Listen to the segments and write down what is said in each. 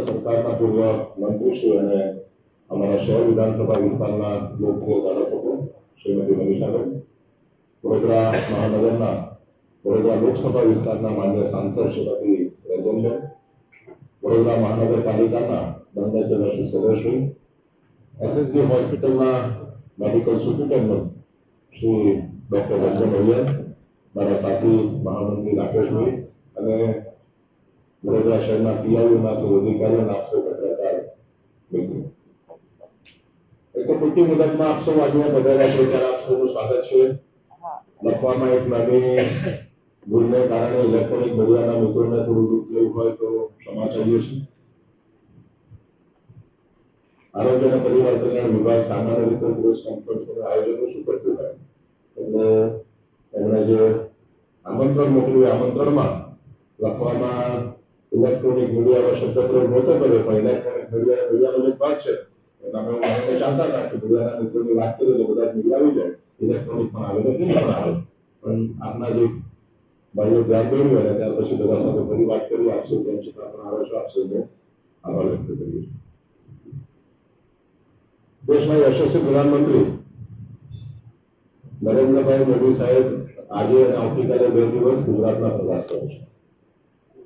ગુજરાત સરકારના પૂર્વ મંત્રીશ્રી અને અમારા શહેર વિધાનસભા વિસ્તારના લોકપ્રિય ધારાસભ્ય શ્રીમતી મનીષાબેન વડોદરા મહાનગરના વડોદરા લોકસભા વિસ્તારના માન્ય સાંસદ શ્રીમતી રંજનબેન વડોદરા મહાનગરપાલિકાના દંડક શ્રી સદસ્યશ્રી એસએસજી હોસ્પિટલના medical superintendent Shri doctor Ranjan Iyer મારા સાથી મહામંત્રી રાકેશભાઈ અને વડોદરા શહેરના પીઆઈઓના સૌ અધિકારીઓ અને આપસો પત્રકાર મિત્રો. એક તો ટૂંકી મુદતમાં આપ સૌ આજે પધાર્યા છો ત્યારે આપ સૌનું સ્વાગત છે. લખવામાં એક નાની ભૂલને કારણે ઇલેક્ટ્રોનિક મીડિયાના મિત્રોને થોડું દુઃખ થયું હોય તો ક્ષમા ચાહીએ છીએ. આરોગ્ય અને પરિવાર કલ્યાણ વિભાગ સામાન્ય રીતે પ્રેસ કોન્ફરન્સનું આયોજન શું કરતું હોય? એટલે એમણે જે આમંત્રણ મોકલ્યું, એ આમંત્રણમાં લખવામાં ઇલેક્ટ્રોનિક મીડિયાનો શબ્દ પ્રયોગ નહોતો કર્યો પણ ઇલેક્ટ્રોનિક મીડિયા મીડિયાનો જે ભાગ છે. અમે મને ચાલતા હતા કે મીડિયાના મિત્રોની વાત કરીએ તો બધા મીડિયા આવી જાય. ઇલેક્ટ્રોનિક પણ આવે તો પ્રિન્ટ પણ આવે. પણ આપના જે ભાઈઓ ધ્યાન દોર્યું અને ત્યાર પછી બધા સાથે ફરી વાત કરી આપશો તેમ છતાં પણ આવે છો આપશો આભાર વ્યક્ત કરીએ દેશના યશસ્વી પ્રધાનમંત્રી નરેન્દ્રભાઈ મોદી સાહેબ આજે અને આવતીકાલે બે દિવસ ગુજરાતના પ્રવાસ કરે છે.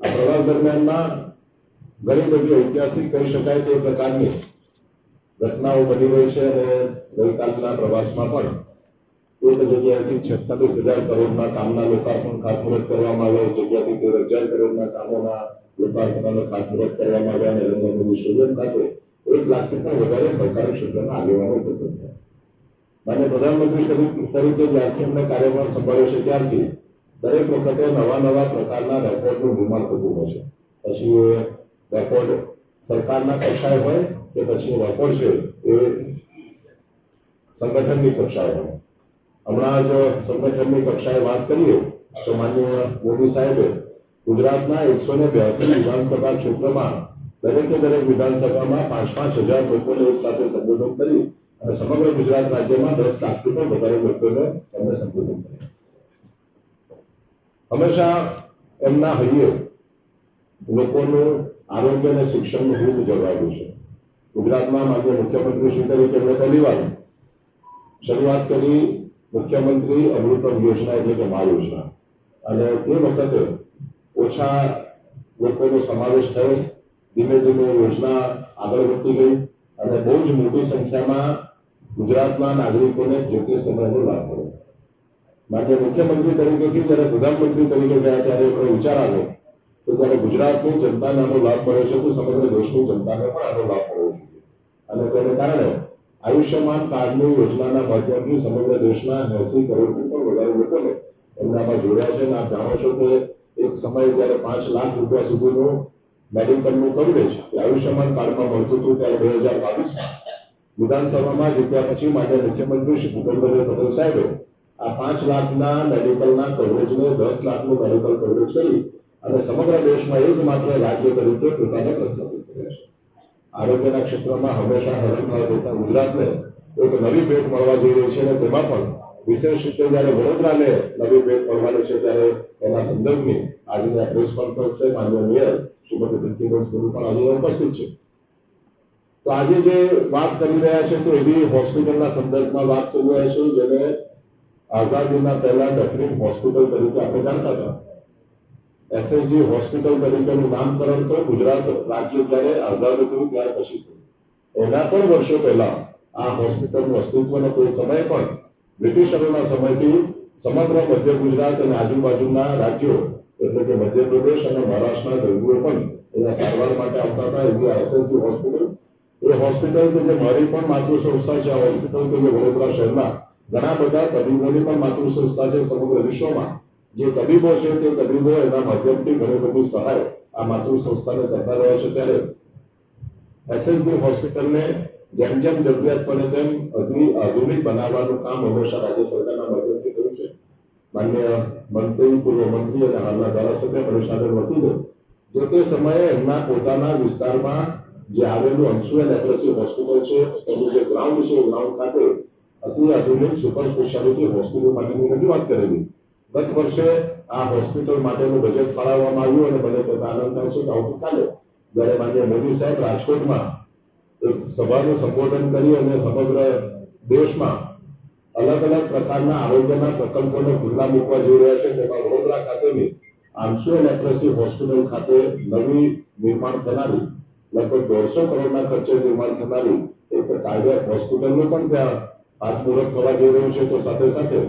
આ પ્રવાસ દરમિયાનમાં ઘણી બધી ઐતિહાસિક કહી શકાય તે પ્રકારની ઘટનાઓ બની રહી છે અને ગઈકાલના પ્રવાસમાં પણ એક જગ્યાએથી છત્તાલીસ હજાર કરોડના કામના લોકાર્પણ ખાતમુહૂર્ત કરવામાં આવ્યા. એક જગ્યાથી તેર હજાર કરોડના કામોના લોકાર્પણ અને ખાતમુહૂર્ત કરવામાં આવ્યા નરેન્દ્ર મોદી સ્ટેડિયમ ખાતે એક લાખથી પણ વધારે સરકારી ક્ષેત્રના આગેવાનો ઉપસ્થિત થયા. માન્ય પ્રધાનમંત્રી તરીકે જ્યારથી અમને કાર્યભાર સંભાળ્યો છે ત્યારથી દરેક વખતે નવા નવા પ્રકારના રેકોર્ડનું નિર્માણ થતું હોય છે. પછી એ રેકોર્ડ સરકારના કક્ષાએ હોય કે પછી રેકોર્ડ છે એ સંગઠનની કક્ષાએ હોય. હમણાં જ સંગઠનની કક્ષાએ વાત કરીએ, તો માનનીય મોદી સાહેબે ગુજરાતના એકસો ને બ્યાસી વિધાનસભા ક્ષેત્રમાં દરેકે દરેક વિધાનસભામાં પાંચ પાંચ હજાર લોકોને એક સાથે સંબોધન કરી અને સમગ્ર ગુજરાત રાજ્યમાં દસ લાખથી પણ વધારે લોકોને એમને સંબોધન કર્યા. હંમેશા એમના હૈયે લોકોનું આરોગ્ય અને શિક્ષણનું હિત જળવાયું છે. ગુજરાતમાં માન્ય મુખ્યમંત્રી શ્રી તરીકે એમણે પહેલી વાર શરૂઆત કરી મુખ્યમંત્રી અમૃતમ યોજના એટલે કે મા યોજના. અને તે વખતે ઓછા લોકોનો સમાવેશ થયો. ધીમે ધીમે યોજના આગળ વધતી ગઈ અને બહુ જ મોટી સંખ્યામાં ગુજરાતમાં નાગરિકોને જે તે સમયનો લાભ મળ્યો. માન્ય મુખ્યમંત્રી તરીકેથી જ્યારે પ્રધાનમંત્રી તરીકે ગયા ત્યારે એમણે વિચાર આવ્યો તો ત્યારે ગુજરાતની જનતાને આનો લાભ મળ્યો છે તો સમગ્ર દેશની જનતાને પણ આનો લાભ મળવો જોઈએ અને તેને કારણે આયુષ્યમાન કાર્ડની યોજનાના માધ્યમથી સમગ્ર દેશના એસી કરોડથી પણ વધારે લોકોને એમનામાં જોડ્યા છે. અને આપ જાણો છો કે એક સમયે જ્યારે પાંચ લાખ રૂપિયા સુધીનું મેડિકલનું કવરેજ આયુષ્યમાન કાર્ડમાં મળતું હતું ત્યારે બે હજાર બાવીસમાં વિધાનસભામાં જીત્યા પછી માટે મુખ્યમંત્રી શ્રી ભૂપેન્દ્રભાઈ પટેલ સાહેબે આ પાંચ લાખના મેડિકલના કવરેજને દસ લાખનું મેડિકલ કવરેજ કરી અને સમગ્ર દેશમાં એકમાત્ર રાજ્ય તરીકે પોતાને પ્રસ્થાપિત કર્યા છે. આરોગ્યના ક્ષેત્રમાં હંમેશા હરણફાળ રહેતા ગુજરાતને એક નવી ભેટ મળવા જઈ રહી છે અને તેમાં પણ વિશેષ રીતે જ્યારે વડોદરાને નવી ભેટ મળવાની છે ત્યારે એના સંદર્ભની આજની આ પ્રેસ કોન્ફરન્સ છે માન્ય મેયર શ્રીમતી પ્રીતિબેન સ્વરૂપ પણ આજે ઉપસ્થિત છે. તો આજે જે વાત કરી રહ્યા છે તો એવી હોસ્પિટલના સંદર્ભમાં વાત કરી રહ્યા છે જેને આઝાદીના પહેલા ડેફિનેટ હોસ્પિટલ તરીકે આપણે જાણતા હતા એસએસજી હોસ્પિટલ તરીકેનું નામકરણ તો ગુજરાત રાજ્ય જ્યારે આઝાદ થયું ત્યાર પછી થયું એના પણ વર્ષો પહેલા આ હોસ્પિટલનું અસ્તિત્વ ને તે સમયે પણ બ્રિટિશરોના સમયથી સમગ્ર મધ્ય ગુજરાત અને આજુબાજુના રાજ્યો એટલે કે મધ્યપ્રદેશ અને મહારાષ્ટ્રના દર્દીઓ પણ અહીંયા સારવાર માટે આવતા હતા એવી આ એસએસજી હોસ્પિટલ એ હોસ્પિટલ કે જે મારી પણ માતૃ સંસ્થા છે આ હોસ્પિટલ કે જે વડોદરા શહેરના ઘણા બધા તબીબોની પણ માતૃ સંસ્થા છે સમગ્ર વિશ્વમાં. જે તબીબો છે તે તબીબો એના માધ્યમથી ઘણી બધી સહાય આ માતૃ સંસ્થાને કરતા રહ્યા છે. ત્યારે એસએસબી હોસ્પિટલને જેમ જેમ જરૂરિયાત પડે તેમ અઘરી આધુનિક બનાવવાનું કામ હંમેશા રાજ્ય સરકારના માધ્યમથી કર્યું છે. માન્ય મંત્રી, પૂર્વ મંત્રી અને હાલના ધારાસભ્ય મનીષાબેન વકીલે જે તે સમયે એમના પોતાના વિસ્તારમાં જે આવેલું અંશુ એન્ડ હોસ્પિટલ છે, એનું જે ગ્રાઉન્ડ છે, ગ્રાઉન્ડ ખાતે અતિ આધુનિક સુપર સ્પેશિયાલિટી હોસ્પિટલ માટેની રજૂઆત કરેલી. ગત વર્ષે આ હોસ્પિટલ માટેનું બજેટ ફાળવવામાં આવ્યું અને મને તેનો આનંદ થાય છે. કે આવતીકાલે જ્યારે માન્ય મોદી સાહેબ રાજકોટમાં એક સભાનું સંબોધન કરી અને સમગ્ર દેશમાં અલગ અલગ પ્રકારના આરોગ્યના પ્રકલ્પોને ખુલ્લા મૂકવા જઈ રહ્યા છે, તેમાં વડોદરા ખાતેની આંસુ એપ્રેસી હોસ્પિટલ ખાતે નવી નિર્માણ થનારી, લગભગ દોઢસો કરોડના ખર્ચે નિર્માણ થનારી એક કાર્ડિયાક હોસ્પિટલનું પણ ત્યાં ખાતમુહૂર્ત થવા જઈ રહ્યું છે તો સાથે સાથે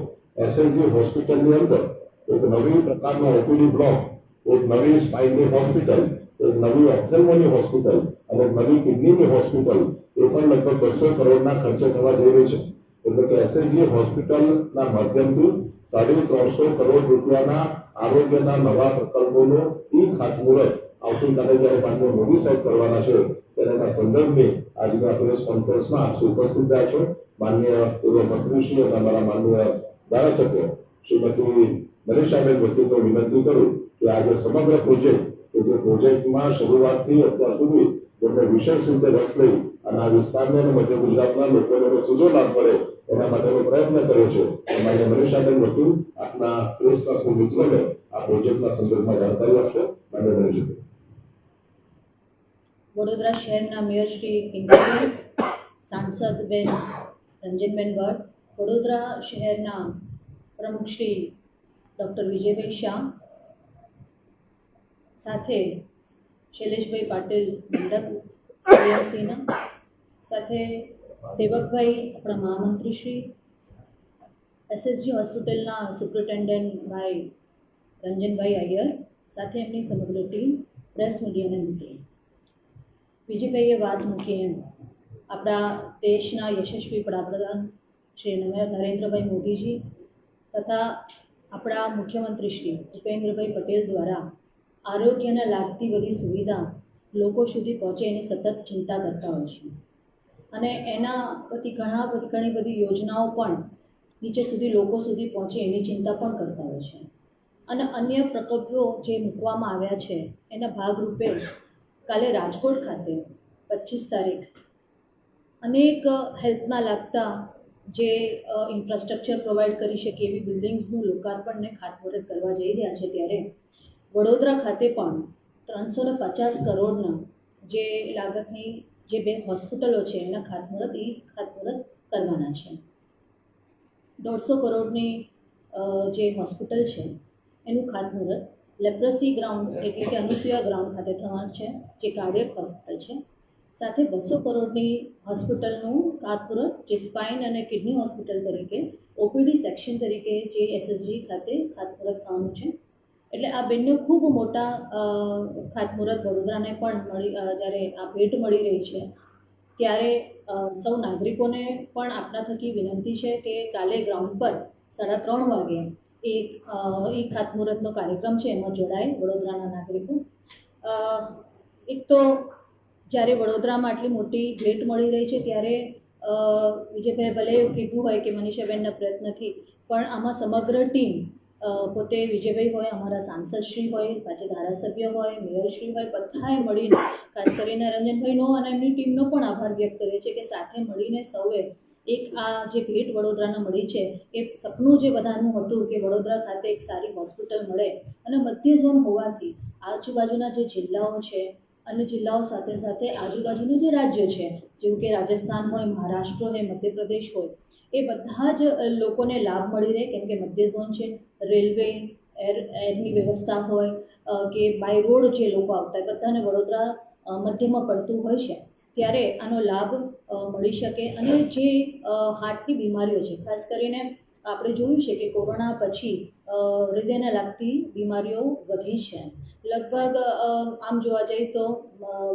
એસએસજી હોસ્પિટલની અંદર એક નવી પ્રકારનો ઓપીડી બ્લોક એક નવી સ્પાઇનની હોસ્પિટલ એક નવી ઓપ્થેલ્મોની હોસ્પિટલ અને નવી કિડનીની હોસ્પિટલ એ પણ લગભગ બસો કરોડના ખર્ચે થવા જઈ રહી છે. એટલે કે એસએસજી હોસ્પિટલના માધ્યમથી સાડી ત્રણસો કરોડ રૂપિયાના આરોગ્યના નવા પ્રકલ્પોનું ઈ ખાતમુહૂર્ત આવતીકાલે જયારે માન્ય મોદી સાહેબ કરવાના છે, ત્યારે એના સંદર્ભે આજના પ્રેસ કોન્ફરન્સમાં આપ ઉપસ્થિત રહ્યા છો. માન્ય પૂર્વ મંત્રીશ્રી અને અમારા માન્ય ધારાસભ્ય, શ્રીમતી મનીષાબેન વકીલને વિનંતી કરું કે આજે સમગ્ર પ્રોજેક્ટ જે પ્રોજેક્ટમાં શરૂઆતથી અત્યાર સુધી, જેમને વિશેષ રીતે રસ લઈ અને આ વિસ્તારને અને મધ્ય ગુજરાતના લોકોને સીધો લાભ મળે એના માટેનો પ્રયત્ન કર્યો છે. માન્ય મનીષાબેન વકીલ આપના પ્રેસ ક્લાસના મિત્રોને આ પ્રોજેક્ટના સંદર્ભમાં જાણકારી આપશે. માન્ય મનીષાબેન. વડોદરા શહેરના મેયર શ્રી પિંકલબેન સાંસદ બેન રંજનબેન ભટ્ટ વડોદરા શહેરના પ્રમુખ શ્રી ડૉક્ટર વિજયભાઈ શાહ સાથે શૈલેષભાઈ પાટીલ મંડપ એએમસીના સાથે સેવકભાઈ આપણા મહામંત્રી શ્રી એસએસજી હોસ્પિટલના સુપ્રિન્ટેન્ડન્ટ ભાઈ રંજનભાઈ અય્યર સાથે એમની સમગ્ર ટીમ પ્રેસ મીડિયાના મિત્રો વિજયભાઈએ વાત મૂકી એમ આપણા દેશના યશસ્વી વડાપ્રધાન શ્રી નરે- નરેન્દ્રભાઈ મોદીજી તથા આપણા મુખ્યમંત્રી શ્રી ભૂપેન્દ્રભાઈ પટેલ દ્વારા આરોગ્યને લાગતી બધી સુવિધા લોકો સુધી પહોંચે એની સતત ચિંતા કરતા હોય છે. અને એના બધી ઘણા ઘણી બધી યોજનાઓ પણ નીચે સુધી લોકો સુધી પહોંચે એની ચિંતા પણ કરતા હોય છે. અને અન્ય પ્રકલ્પો જે મૂકવામાં આવ્યા છે, એના ભાગરૂપે કાલે રાજકોટ ખાતે પચીસ તારીખ અનેક હેલ્થના લાગતા જે ઇન્ફ્રાસ્ટ્રક્ચર પ્રોવાઈડ કરી શકે એવી બિલ્ડિંગ્સનું લોકાર્પણ ને ખાતમુહૂર્ત કરવા જઈ રહ્યા છે ત્યારે વડોદરા ખાતે પણ ત્રણસો ને પચાસ કરોડના જે લાગતની જે બે હોસ્પિટલો છે એના ખાતમુહૂર્ત એ ખાતમુહૂર્ત કરવાના છે. દોઢસો કરોડની જે હોસ્પિટલ છે એનું ખાતમુહૂર્ત, લેપ્રસી ગ્રાઉન્ડ એટલે કે અનુસૂયા ગ્રાઉન્ડ ખાતે થવાનું છે, જે કાર્ડિયક હોસ્પિટલ છે. સાથે બસો કરોડની હોસ્પિટલનું ખાતમુહૂર્ત જે સ્પાઇન અને કિડની હોસ્પિટલ તરીકે ઓપીડી સેક્શન તરીકે જે એસએસજી ખાતે ખાતમુહૂર્ત થવાનું છે. એટલે આ બંને ખૂબ મોટા ખાતમુહૂર્ત વડોદરાને પણ મળી જ્યારે આ ભેટ મળી રહી છે ત્યારે સૌ નાગરિકોને પણ આપના થકી વિનંતી છે કે કાલે ગ્રાઉન્ડ પર સાડા ત્રણ વાગે એક અ, એ ખાતમુહૂર્તનો કાર્યક્રમ છે એમાં જોડાય વડોદરાના નાગરિકો. એક તો જ્યારે વડોદરામાં આટલી મોટી ભેટ મળી રહી છે ત્યારે વિજયભાઈ ભલે એવું કીધું હોય કે મનીષાબેનના પ્રયત્નથી, પણ આમાં સમગ્ર ટીમ પોતે વિજયભાઈ હોય, અમારા સાંસદશ્રી હોય, પાછી ધારાસભ્ય હોય, મેયરશ્રી હોય, બધાએ મળીને, ખાસ કરીને રંજનભાઈનો અને એમની ટીમનો પણ આભાર વ્યક્ત કરે છે કે સાથે મળીને સૌએ એક આ જે ભેટ વડોદરાને મળી છે, એ સપનું જે બધાનું હતું કે વડોદરા ખાતે એક સારી હોસ્પિટલ મળે અને મધ્ય ઝોન હોવાથી આજુબાજુના જે જિલ્લાઓ છે અને જિલ્લાઓ સાથે સાથે આજુબાજુનું જે રાજ્ય છે જેવું કે રાજસ્થાન હોય, મહારાષ્ટ્ર હોય, મધ્યપ્રદેશ હોય, એ બધા જ લોકોને લાભ મળી રહે, કેમ કે મધ્ય ઝોન છે, રેલવે, એર એરની વ્યવસ્થા હોય કે બાય રોડ જે લોકો આવતા હોય બધાને વડોદરા મધ્યમાં પડતું હોય છે. ત્યારે આનો લાભ મળી શકે અને જે હાર્ટની બીમારીઓ છે, ખાસ કરીને આપણે જોયું છે કે કોરોના પછી હૃદયને લાગતી બીમારીઓ વધી છે. લગભગ આમ જોવા જઈએ તો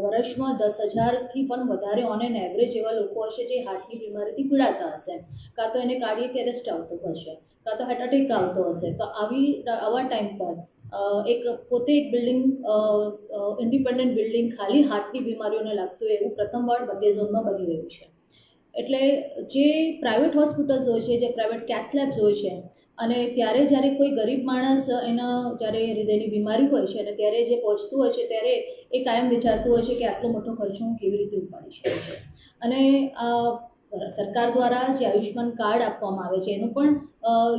વર્ષમાં દસ હજારથી પણ વધારે ઓન એન એવરેજ એવા લોકો હશે જે હાર્ટની બીમારીથી પીડાતા હશે. કાં તો એને કાર્ડિયક એરેસ્ટ આવતો હશે, કાં તો હાર્ટ એટેક આવતો હશે. તો આવી આવા ટાઈમ પર એક પોતે એક બિલ્ડિંગ ઇન્ડિપેન્ડન્ટ બિલ્ડિંગ ખાલી હાર્ટની બીમારીઓને લાગતું એવું પ્રથમવાર બધે ઝોનમાં બની રહ્યું છે. એટલે જે પ્રાઇવેટ હોસ્પિટલ્સ હોય છે, જે પ્રાઇવેટ કેથ લેબ્સ હોય છે અને ત્યારે જ્યારે કોઈ ગરીબ માણસ એના જ્યારે હૃદયની બીમારી હોય છે અને ત્યારે જે પહોંચતું હોય છે, ત્યારે એ કાયમ વિચારતું હોય છે કે આટલો મોટો ખર્ચો હું કેવી રીતે ઉપાડી શકું અને સરકાર દ્વારા જે આયુષ્યમાન કાર્ડ આપવામાં આવે છે, એનું પણ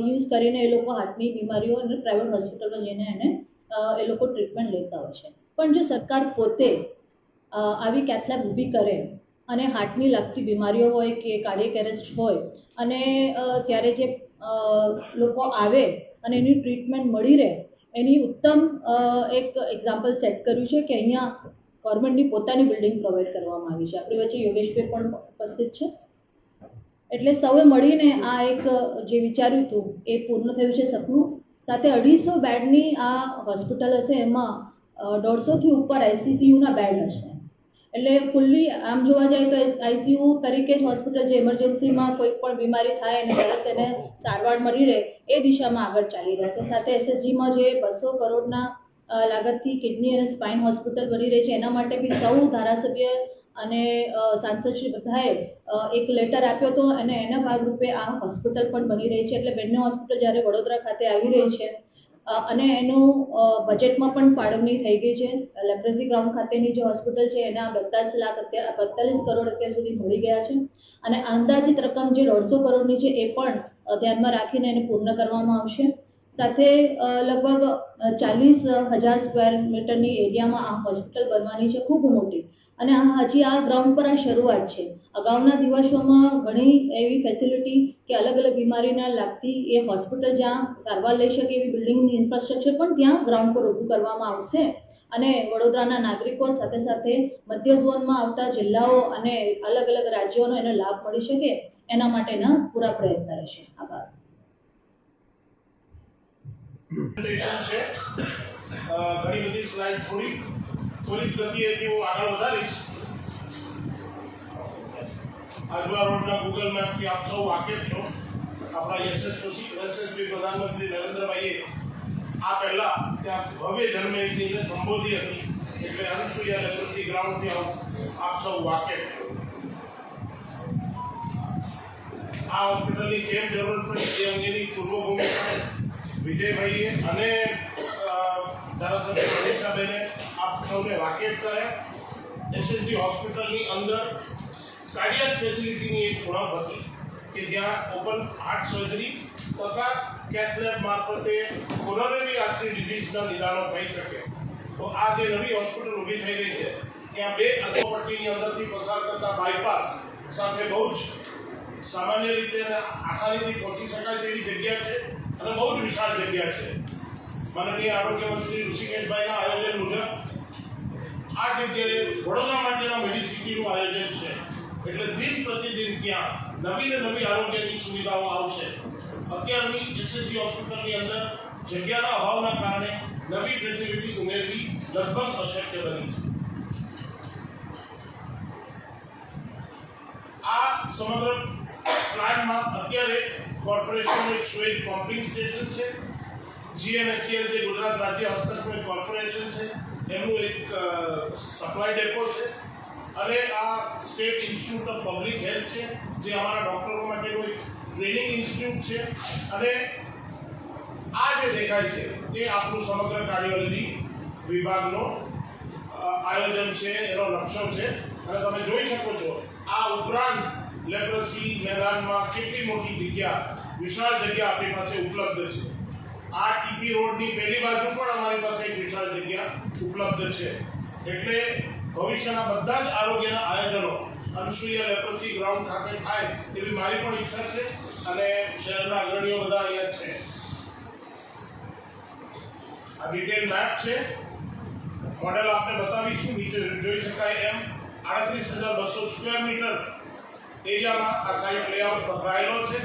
યુઝ કરીને એ લોકો હાર્ટની બીમારીઓ અને પ્રાઇવેટ હોસ્પિટલમાં જઈને એને એ લોકો ટ્રીટમેન્ટ લેતા હોય છે. પણ જો સરકાર પોતે આવી કેથલેબ ઊભી કરે અને હાર્ટની લગતી બીમારીઓ હોય કે કાર્ડિયક એરેસ્ટ હોય અને ત્યારે જે લોકો આવે અને એની ટ્રીટમેન્ટ મળી રહે, એની ઉત્તમ એક એક્ઝામ્પલ સેટ કર્યું છે કે અહીંયા ગવર્મેન્ટની પોતાની બિલ્ડિંગ પ્રોવાઈડ કરવામાં આવી છે. આપણી વચ્ચે યોગેશભાઈ પણ ઉપસ્થિત છે. એટલે સૌએ મળીને આ એક, જે વિચાર્યું હતું, એ પૂર્ણ થયું છે સપનું. સાથે અઢીસો બેડની આ હોસ્પિટલ હશે, એમાં દોઢસોથી ઉપર આઈસીસીયુના બેડ હશે. એટલે ખુલ્લી આમ જોવા જાય તો આઈસીયુ તરીકે જ હોસ્પિટલ જે ઇમરજન્સીમાં કોઈ પણ બીમારી થાય અને તરત તેને સારવાર મળી રહે એ દિશામાં આગળ ચાલી રહ્યા છે. સાથે એસએસજીમાં જે બસો કરોડના લાગતથી કિડની અને સ્પાઇન હોસ્પિટલ બની રહી છે, એના માટે બી સૌ ધારાસભ્ય અને સાંસદશ્રી બધાએ એક લેટર આપ્યો હતો અને એના ભાગરૂપે આ હોસ્પિટલ પણ બની રહી છે. એટલે બંને હોસ્પિટલ જ્યારે વડોદરા ખાતે આવી રહી છે અને એનું બજેટમાં પણ ફાળવણી થઈ ગઈ છે. લેપ્રેસી ગ્રાઉન્ડ ખાતેની જે હોસ્પિટલ છે, એના બત્તાલીસ લાખ અત્યારે બત્તાલીસ કરોડ અત્યાર સુધી મળી ગયા છે. અને અંદાજિત રકમ જે દોઢસો કરોડની છે, એ પણ ધ્યાનમાં રાખીને એને પૂર્ણ કરવામાં આવશે. સાથે લગભગ ચાલીસ હજાર સ્ક્વેર મીટરની એરિયામાં આ હોસ્પિટલ બનવાની છે, ખૂબ મોટી. અને આ હજી આ ગ્રાઉન્ડ પર આ શરૂઆત છે. અગાઉના દિવસોમાં ઘણી એવી ફેસિલિટી કે અલગ અલગ બીમારીના લાગતી એ હોસ્પિટલ જ્યાં સારવાર લઈ શકે એવી બિલ્ડિંગની ઇન્ફ્રાસ્ટ્રક્ચર પણ ત્યાં ગ્રાઉન્ડ પર ઊભું કરવામાં આવશે. અને વડોદરાના નાગરિકો સાથે સાથે મધ્ય ઝોનમાં આવતા જિલ્લાઓ અને અલગ અલગ રાજ્યોનો એનો લાભ મળી શકે એના માટેના પૂરા પ્રયત્ન રહેશે. આભાર. ઘણી બધી સ્લાઇડ થોડીક થોડીક ગતિએથી હું આગળ વધારીશ. આજવા રોડના ગૂગલ મેપથી આપ સૌ વાકેફ છો. આપણા યશસ્વી યશસ્વી પ્રધાનમંત્રી નરેન્દ્રભાઈએ આ પહેલા ત્યાં ભવ્ય જન્મયજ્ઞને સંબોધી હતી. એટલે અનસુયા લક્ષ્મી ગ્રાઉન્ડથી આપ- સૌ વાકેફ છો. આ હોસ્પિટલની કેમ જરૂર પડી એ અંગેની પૂર્વ ભૂમિકા વિજયભાઈએ અને ધારાસભ્ય મનીષાબેને આપ સૌને વાકેફ કરે. એસએસજી હોસ્પિટલની અંદર કાર્ડિયક ફેસિલિટીની એક ઉણપ હતી કે જ્યાં ઓપન હાર્ટ સર્જરી તથા કેથલેબ મારફતે કોરોનરી આર્ટરી ડિઝીઝના નિદાનો થઈ શકે. તો આ જે નવી હોસ્પિટલ ઊભી થઈ રહી છે, ત્યાં બે અધોપટ્ટીની અંદરથી પસાર કરતા બાયપાસ સાથે બહુ જ સામાન્ય રીતે આસાનીથી પહોંચી શકાય તેવી જગ્યા છે અને બહુ જ વિશાળ જગ્યા છે. માનનીય આરોગ્ય મંત્રી ઋષિકેશભાઈના આયોજન મુજબ આ જગ્યાએ વડોદરા માટેના મેડિસિટીનું આયોજન છે. એટલે દિન પ્રતિદિન ત્યાં નવી ને નવી આરોગ્યની સુવિધાઓ આવશે. અત્યારની એસએસજી હોસ્પિટલની અંદર જગ્યાના અભાવના કારણે નવી ફેસિલિટી ઉમેરવી લગભગ અશક્ય બની છે. આ સમગ્ર પ્લાનમાં અત્યારે કોર્પોરેશનનું એક સ્વેજ પમ્પિંગ સ્ટેશન છે. જીએનએસસીએલ જે ગુજરાત રાજ્ય હસ્તકનું કોર્પોરેશન છે. એમનું એક સપ્લાય ડેપો છે. અને આ state institute of public health છે, જે અમારા ડૉક્ટરો માટેનું એક ટ્રેનિંગ ઇન્સ્ટિટ્યૂટ છે. અને આ જે દેખાય છે, તે આપણું સમગ્ર કાર્ડિયોલોજી વિભાગનો આયોજન છે, એનો નકશો છે. અને તમે જોઈ શકો છો, આ ઉપરાંત લેપ્રસી મેદાનમાં કેટલી મોટી જગ્યા, વિશાળ જગ્યા આપણી પાસે ઉપલબ્ધ છે. આ ટીપી રોડની પહેલી બાજુ પણ અમારી પાસે એક વિશાળ જગ્યા ઉપલબ્ધ છે. એટલે ભવિષ્યના બધા જ આરોગ્યના આયોજનો અનુસૂયા લેપ્રસી ગ્રાઉન્ડ ખાતે થાય એવી મારી પણ ઈચ્છા છે અને શહેરના અગ્રણીઓ બધા અહીંયા છે. આ ડિટેલ મેપ છે. મોડેલ આપને બતાવીશું, નીચે જોઈ શકાય એમ. આડત્રીસ હજાર બસો સ્ક્વેર મીટર એરિયામાં આ સાઇટ લેઆઉટ પથરાયેલો છે.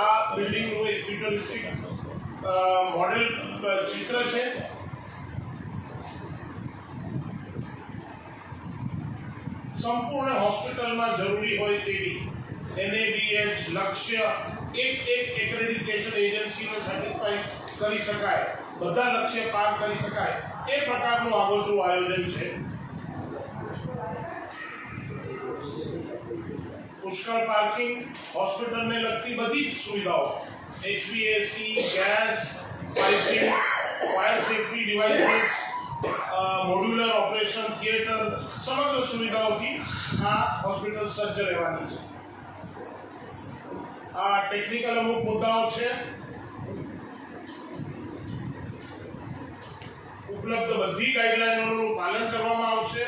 આ બિલ્ડિંગનું એક ફ્યુચરિસ્ટિક મોડેલ ચિત્ર છે. સંપૂર્ણ હોસ્પિટલમાં જરૂરી હોય તેવી એનએબીએચ લક્ષ્ય એક એક એક્રેડિટેશન એજન્સીને સેટિસ્ફાઈ કરી શકાય. બધા લક્ષ્ય પાર કરી શકાય. એ પ્રકારનું આગોતરું આયોજન છે. પુષ્કળ પાર્કિંગ, હોસ્પિટલને લગતી બધી જ સુવિધાઓ. HVAC gas piping fire safety devices modular operation theatre સમગ્ર સુવિધાઓથી આ હોસ્પિટલ સજ્જ રહેવાની છે. આ ટેકનિકલ અમુક મુદ્દાઓ છે. ઉપલબ્ધ બધી ગાઈડલાઈનોનું પાલન કરવામાં આવશે.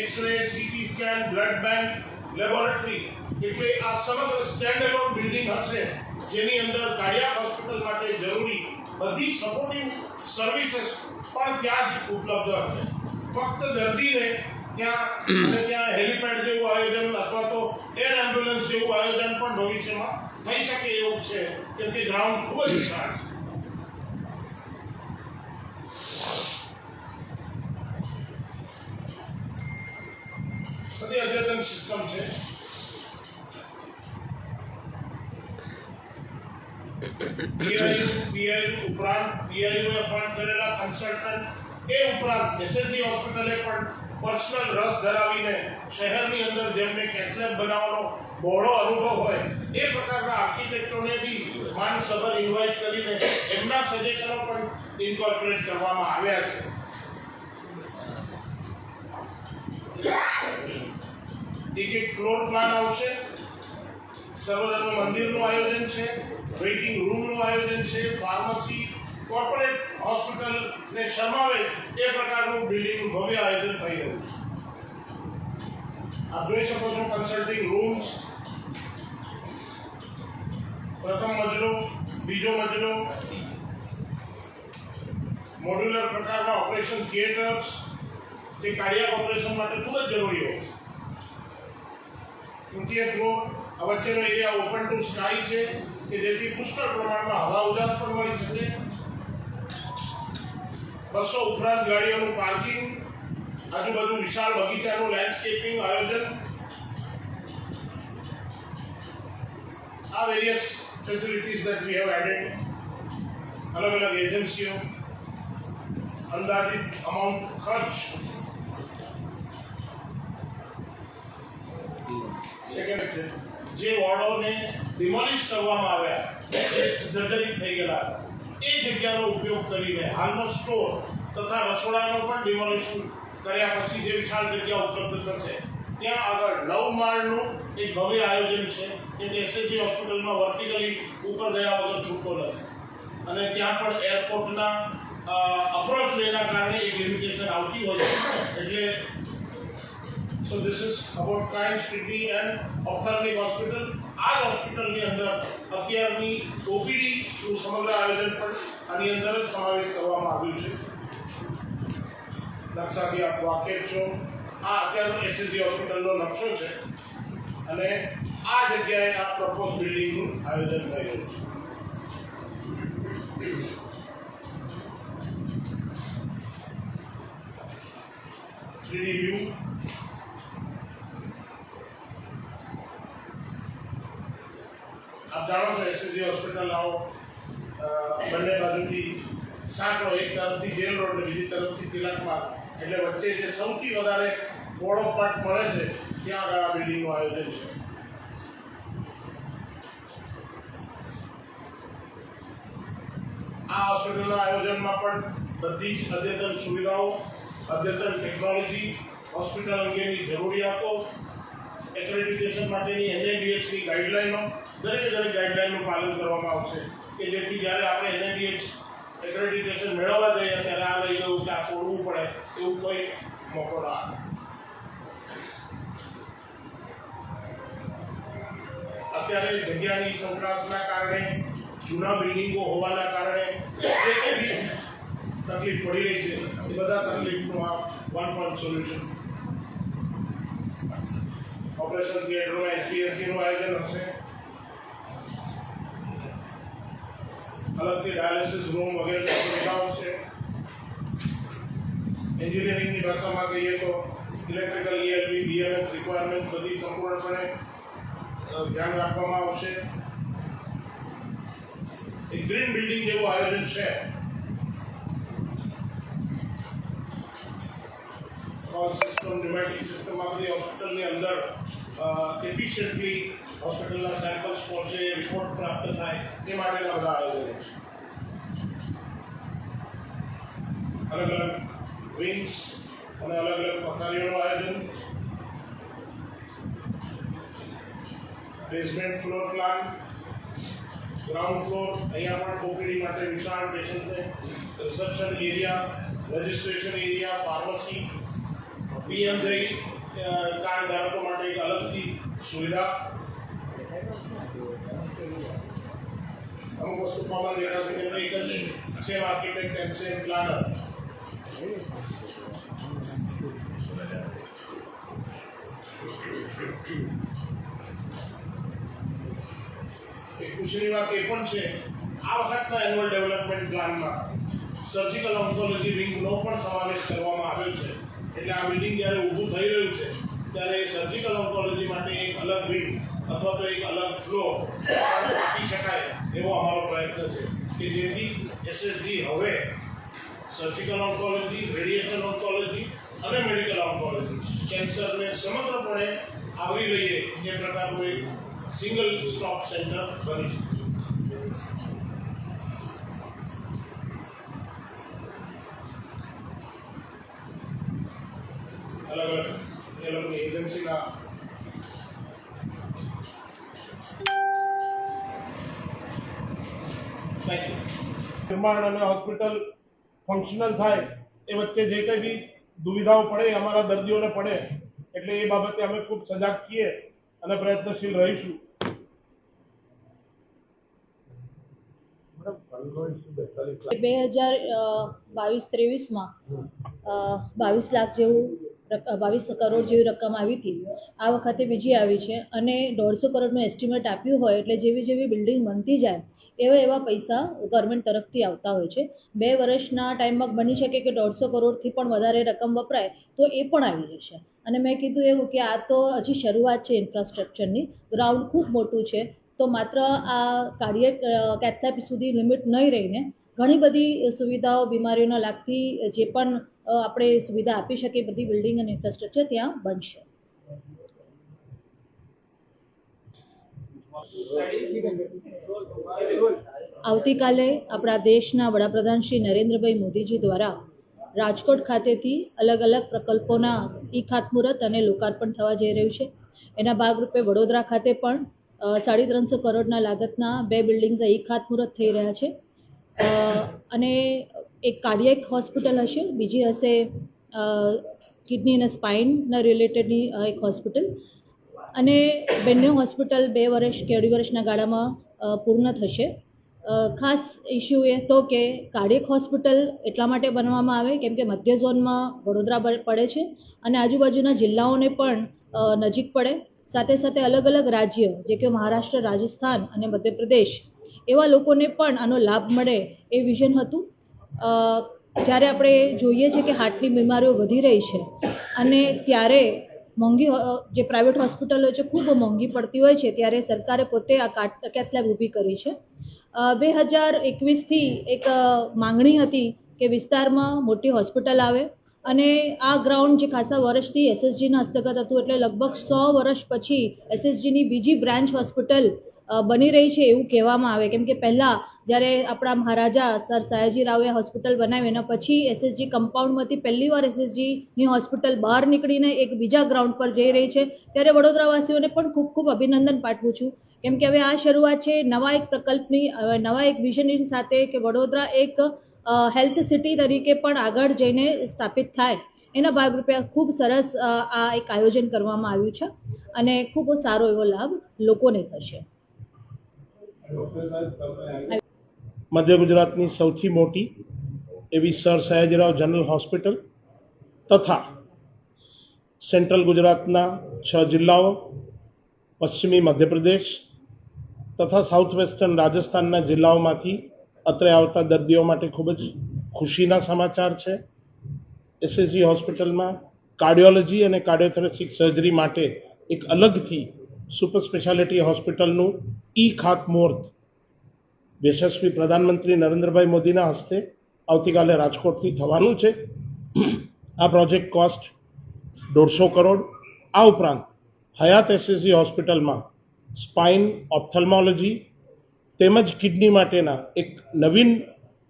X-ray CT scan blood bank laboratory એટલે આ સમગ્ર સ્ટેન્ડ એલોન બિલ્ડિંગ હશે, જેની અંદર કાળિયા હોસ્પિટલ માટે જરૂરી બધી સપોર્ટિવ સર્વિસીસ પણ ત્યાં જ ઉપલબ્ધ હશે. ફક્ત દર્દીને ત્યાં ત્યાં હેલિપેડ જેવું આયોજન અથવા તો એર એમ્બ્યુલન્સ જેવું આયોજન પણ ભવિષ્યમાં થઈ શકે એવું છે, કેમ કે ગ્રાઉન્ડ ખૂબ જ વિશાળ છે. બધી અદ્યતન સિસ્ટમ છે. પીઆઈયુ બીઆઈયુ ઉપરાંત બીઆઈયુએ પણ કરેલા કન્સલ્ટન્ટ એ ઉપરાંત એસએસજી હોસ્પિટલે પણ પર્સનલ રસ ધરાવીને શહેરની અંદર જેમને કેથલેબ બનાવવાનો બહોળો અનુભવ હોય, એ પ્રકારના આર્કિટેક્ટોને બી માનસભર ઇન્વાઇટ કરીને એમના સજેશનો પણ ઇન્કોર્પોરેટ કરવામાં આવ્યા છે. એક એક ફ્લોર પ્લાન આવશે. સર્વધર્મ મંદિરનું આયોજન છે, વેઇટિંગ રૂમનું આયોજન છે, ફાર્મસી, કોર્પોરેટ હોસ્પિટલને સમાવે એ પ્રકારનું બિલ્ડિંગ ભવ્ય આયોજન થઈ રહ્યું છે. આપ જોઈ શકો છો કન્સલ્ટિંગ રૂમ્સ પ્રથમ મજલો, બીજો મજલો મોડ્યુલર પ્રકારના ઓપરેશન થિયેટર્સ જે કાર્ડિયાક ઓપરેશન માટે ખૂબ જ જરૂરી હોય તૃતીય ફ્લોર આ વચ્ચેનો એરિયા ઓપન ટુ સ્કાય છે, કે જેથી પુષ્કળ પ્રમાણમાં હવા ઉજાસ પણ મળી શકે. બસો ઉપરાંત ગાડીઓનું પાર્કિંગ આજુબાજુ વિશાળ બગીચાનું લેન્ડસ્કેપિંગ આયોજન. આ various facilities that we have added અલગ અલગ એજન્સીઓ અંદાજિત અમાઉન્ટ ખર્ચ. સેકન્ડ જે વોર્ડોને ડિમોલિશ કરવામાં આવ્યા, જર્જરિત થઈ ગયેલા. એ જગ્યાનો ઉપયોગ કરીને હાલનો સ્ટોર તથા રસોડાનો પણ ડિમોલિશન કર્યા પછી જે વિશાળ જગ્યા ઉપલબ્ધ થશે, ત્યાં આગળ નવ માળનું એક ભવ્ય આયોજન છે. કેમ કે એસએસજી હોસ્પિટલમાં વર્ટિકલી ઉપર ગયા વગર છૂટો નથી. અને ત્યાં પણ એરપોર્ટના અપ્રોચ વેના કારણે એક લિમિટેશન આવતી હોય છે. એટલે So this is about Crime City and Ophthalmic Hospital. આ હોસ્પિટલની અંદર અત્યારની ઓપીડી નું સમગ્ર આયોજન પણ આની અંદર જ સમાવેશ કરવામાં આવ્યું છે. નકશાથી આપ વાકેફ છો. આ અત્યારનો એસએસજી હોસ્પિટલનો નકશો છે અને આ જગ્યાએ આ પ્રપોઝ બિલ્ડિંગનું આયોજન થઈ રહ્યું છે. થ્રીડી વ્યૂ આપ જાણો છો એસએસજી હોસ્પિટલ આવો. બંને બાજુથી સાંકળો, એક તરફથી જેલ રોડ બીજી તરફથી તિલકમાર્ગ એટલે વચ્ચે જે સૌથી વધારે પોળો પટ મળે છે, ત્યાં આગળ આ બિલ્ડિંગનું આયોજન છે. આ હોસ્પિટલના આયોજનમાં પણ બધી જ અદ્યતન સુવિધાઓ, અદ્યતન ટેકનોલોજી હોસ્પિટલ અંગેની જરૂરિયાતો એક્રેડિટેશન માટેની એનએડીએચની ગાઈડલાઈનો દરેકે દરેક ગાઈડલાઈનનું પાલન કરવામાં આવશે કે જેથી જ્યારે આપણે એનએડીએચ એક્રેડિટેશન મેળવવા જઈએ ત્યારે આ લઈ ગયું કે આ તોડવું પડે એવું કોઈ મોકો ના અત્યારે જગ્યાની સંકળાશના કારણે, જૂના બિલ્ડિંગો હોવાના કારણે તકલીફ પડી રહી છે, એ બધા તકલીફનું આ વન પોઈન્ટ સોલ્યુશન ઓપરેશન થિયેટરમાં એચપીએસસીનું આયોજન હશે. અલગથી ડાયાલિસિસ રૂમ વગેરે સુવિધાઓ છે. એન્જિનિયરિંગની ભાષામાં કહીએ તો ઇલેક્ટ્રિકલ ઈએલબી બીએમએસ રિક્વાયરમેન્ટ બધી સંપૂર્ણપણે ધ્યાન રાખવામાં આવશે. એક ગ્રીન બિલ્ડિંગ જેવું આયોજન છે. ઓલ સિસ્ટમ ન્યુમેટિક સિસ્ટમ આ બધી હોસ્પિટલની અંદર એફિશિયન્ટલી હોસ્પિટલના સેમ્પલ્સ પહોંચે રિપોર્ટ પ્રાપ્ત થાય, એ માટેના બધા આયોજનો છે. અલગ અલગ વિંગ્સ અને અલગ અલગ પથારીઓનું આયોજન. Basement floor plan ground floor અહીંયા પણ ઓપીડી માટે વિશાળ પેશન્ટને reception area registration area pharmacy PM JAY card ધારકો માટે એક અલગથી સુવિધા. અમુક વસ્તુ કોમન છે કે એક જ સેમ આર્કિટેક્ટ એમ સેમ પ્લાનર ખુશીની વાત એ પણ છે, આ વખતના એન્યુઅલ ડેવલપમેન્ટ પ્લાનમાં સર્જિકલ ઓન્કોલોજી વિંગનો પણ સમાવેશ કરવામાં આવ્યો છે. એટલે આ બિલ્ડિંગ જ્યારે ઊભું થઈ રહ્યું છે, ત્યારે સર્જિકલ ઓન્કોલોજી માટે એક અલગ વિંગ અથવા તો એક અલગ ફ્લો આપી શકાય એવો અમારો પ્રયત્ન છે કે જેથી એસએસડી હવે સર્જિકલ ઓન્કોલોજી રેડિયેશન ઓન્કોલોજી અને મેડિકલ ઓન્કોલોજી કેન્સરને સમગ્રપણે આવરી લઈએ એ પ્રકારનું એક સિંગલ સ્ટોપ સેન્ટર બની શકે અલગ અલગ એ લોકોની એજન્સીના થેન્ક યુ નિર્માણ અને હોસ્પિટલ ફંક્શનલ થાય એ વચ્ચે જે કંઈ બી દુવિધાઓ પડે અમારા દર્દીઓને પડે એટલે એ બાબતે અમે ખૂબ સજાગ છીએ અને પ્રયત્નશીલ રહીશું. બે હજાર બાવીસ ત્રેવીસમાં બાવીસ લાખ જેવું બાવીસ કરોડ જેવી રકમ આવી હતી. આ વખતે બીજી આવી છે અને દોઢસો કરોડનું એસ્ટિમેટ આપ્યું હોય એટલે જેવી જેવી બિલ્ડિંગ બનતી જાય, એવા એવા પૈસા ગવર્મેન્ટ તરફથી આવતા હોય છે. બે વર્ષના ટાઈમમાં બની શકે કે દોઢસો કરોડથી પણ વધારે રકમ વપરાય, તો એ પણ આવી જશે. અને મેં કીધું એવું કે આ તો હજી શરૂઆત છે ઇન્ફ્રાસ્ટ્રક્ચરની ગ્રાઉન્ડ ખૂબ મોટું છે, તો માત્ર આ કાર્ય કેથલેપ સુધી લિમિટ નહીં રહીને ઘણી બધી સુવિધાઓ, બીમારીઓના લાગતી જે પણ આપણે સુવિધા આપી શકીએ બધી બિલ્ડિંગ અને ઇન્ફ્રાસ્ટ્રક્ચર ત્યાં બનશે. આવતીકાલે આપણા દેશના વડાપ્રધાન શ્રી નરેન્દ્રભાઈ મોદીજી દ્વારા રાજકોટ ખાતેથી અલગ અલગ પ્રકલ્પોના ઈ ખાતમુહૂર્ત અને લોકાર્પણ થવા જઈ રહ્યું છે. એના ભાગરૂપે વડોદરા ખાતે પણ સાડી ત્રણસો કરોડના લાગતના બે બિલ્ડિંગ્સ ઈ ખાતમુહૂર્ત થઈ રહ્યા છે. અને એક કાર્ડિયક હોસ્પિટલ હશે, બીજી હશે કિડની અને સ્પાઇનના રિલેટેડની એક હોસ્પિટલ. અને બંને હોસ્પિટલ બે વર્ષ કે અઢી વર્ષના ગાળામાં પૂર્ણ થશે. ખાસ ઇસ્યુ એ તો કે કાર્ડિયક હોસ્પિટલ એટલા માટે બનવામાં આવે, કેમ કે મધ્ય ઝોનમાં વડોદરા પડે છે અને આજુબાજુના જિલ્લાઓને પણ નજીક પડે. સાથે સાથે અલગ અલગ રાજ્ય, જે કે મહારાષ્ટ્ર, રાજસ્થાન અને મધ્યપ્રદેશ, એવા લોકોને પણ આનો લાભ મળે એ વિઝન હતું. જ્યારે આપણે જોઈએ છે કે હાર્ટની બીમારીઓ વધી રહી છે અને ત્યારે મોંઘી જે પ્રાઇવેટ હોસ્પિટલો છે ખૂબ મોંઘી પડતી હોય છે, ત્યારે સરકારે પોતે આ કાટ કેથલેબ ઊભી કરી છે. બે હજાર એકવીસથી એક માંગણી હતી કે વિસ્તારમાં મોટી હોસ્પિટલ આવે અને આ ગ્રાઉન્ડ જે ખાસા વર્ષથી એસએસજીના હસ્તગત હતું એટલે લગભગ સો વર્ષ પછી એસએસજીની બીજી બ્રાન્ચ હોસ્પિટલ બની રહી છે એવું કહેવામાં આવે. કેમ કે પહેલાં જ્યારે આપણા મહારાજા સર સયાજી રાવે હોસ્પિટલ બનાવી એના પછી એસએસજી કમ્પાઉન્ડમાંથી પહેલી વાર એસએસજીની હોસ્પિટલ બહાર નીકળીને એક બીજા ગ્રાઉન્ડ પર જઈ રહી છે. ત્યારે વડોદરાવાસીઓને પણ ખૂબ ખૂબ અભિનંદન પાઠવું છું. કેમ કે હવે આ શરૂઆત છે નવા એક પ્રકલ્પની નવા એક વિઝનની સાથે કે વડોદરા એક હેલ્થ સિટી તરીકે પણ આગળ જઈને સ્થાપિત થાય. એના ભાગરૂપે ખૂબ સરસ આ એક આયોજન કરવામાં આવ્યું છે અને ખૂબ સારો એવો લાભ લોકોને થશે. મધ્ય ગુજરાતની સૌથી મોટી એવી સર સયાજીરાવ જનરલ હોસ્પિટલ તથા સેન્ટ્રલ ગુજરાતના છ જિલ્લાઓ, પશ્ચિમી મધ્યપ્રદેશ તથા સાઉથ વેસ્ટર્ન રાજસ્થાનના જિલ્લાઓમાંથી અત્રે આવતા દર્દીઓ માટે ખૂબ જ ખુશીના સમાચાર છે. એસએસજી હોસ્પિટલમાં કાર્ડિયોલોજી અને કાર્ડિયોથોરેસિક સર્જરી માટે એક અલગથી સુપર સ્પેશિયાલિટી હોસ્પિટલનું ઈ ખાતમુહૂર્ત યશસ્વી પ્રધાનમંત્રી નરેન્દ્રભાઈ મોદીના હસ્તે આવતીકાલે રાજકોટથી થવાનું છે. આ પ્રોજેક્ટ કોસ્ટ દોઢસો કરોડ. આ ઉપરાંત હયાત એસએસજી હોસ્પિટલમાં સ્પાઇન ઓપ્થલ્મોલોજી તેમજ કિડની માટેના એક નવીન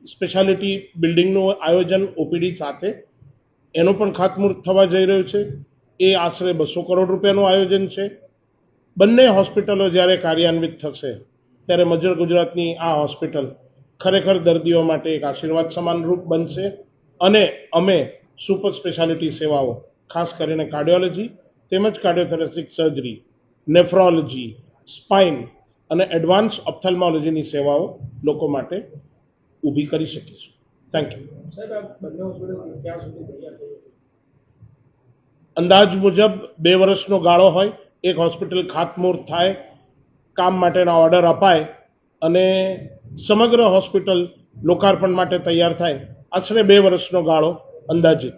સ્પેશિયાલિટી બિલ્ડિંગનું આયોજન ઓપીડી સાથે એનું પણ ખાતમુહૂર્ત થવા જઈ રહ્યું છે. એ આશરે બસો કરોડ રૂપિયાનું આયોજન છે. બંને હોસ્પિટલો જ્યારે કાર્યાન્વિત થશે ત્યારે મજર ગુજરાતની આ હોસ્પિટલ ખરેખર દર્દીઓ માટે એક આશીર્વાદ સમાનરૂપ બનશે અને અમે સુપર સ્પેશિયાલિટી સેવાઓ ખાસ કરીને કાર્ડિયોલોજી તેમજ કાર્ડિયોથેરેસિક સર્જરી નેફ્રોલોજી સ્પાઇન અને એડવાન્સ ઓપ્થેલ્મોલોજીની સેવાઓ લોકો માટે ઊભી કરી શકીશું. થેન્ક યુ અંદાજ મુજબ બે વર્ષનો ગાળો હોય એક હોસ્પિટલ ખાતમુહૂર્ત થાય, કામ માટેના ઓર્ડર અપાય અને સમગ્ર હોસ્પિટલ લોકાર્પણ માટે તૈયાર થાય. આશરે બે વર્ષનો ગાળો અંદાજિત.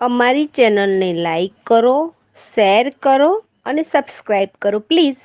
અમારી ચેનલને લાઈક કરો, શેર કરો અને સબસ્ક્રાઈબ કરો, પ્લીઝ.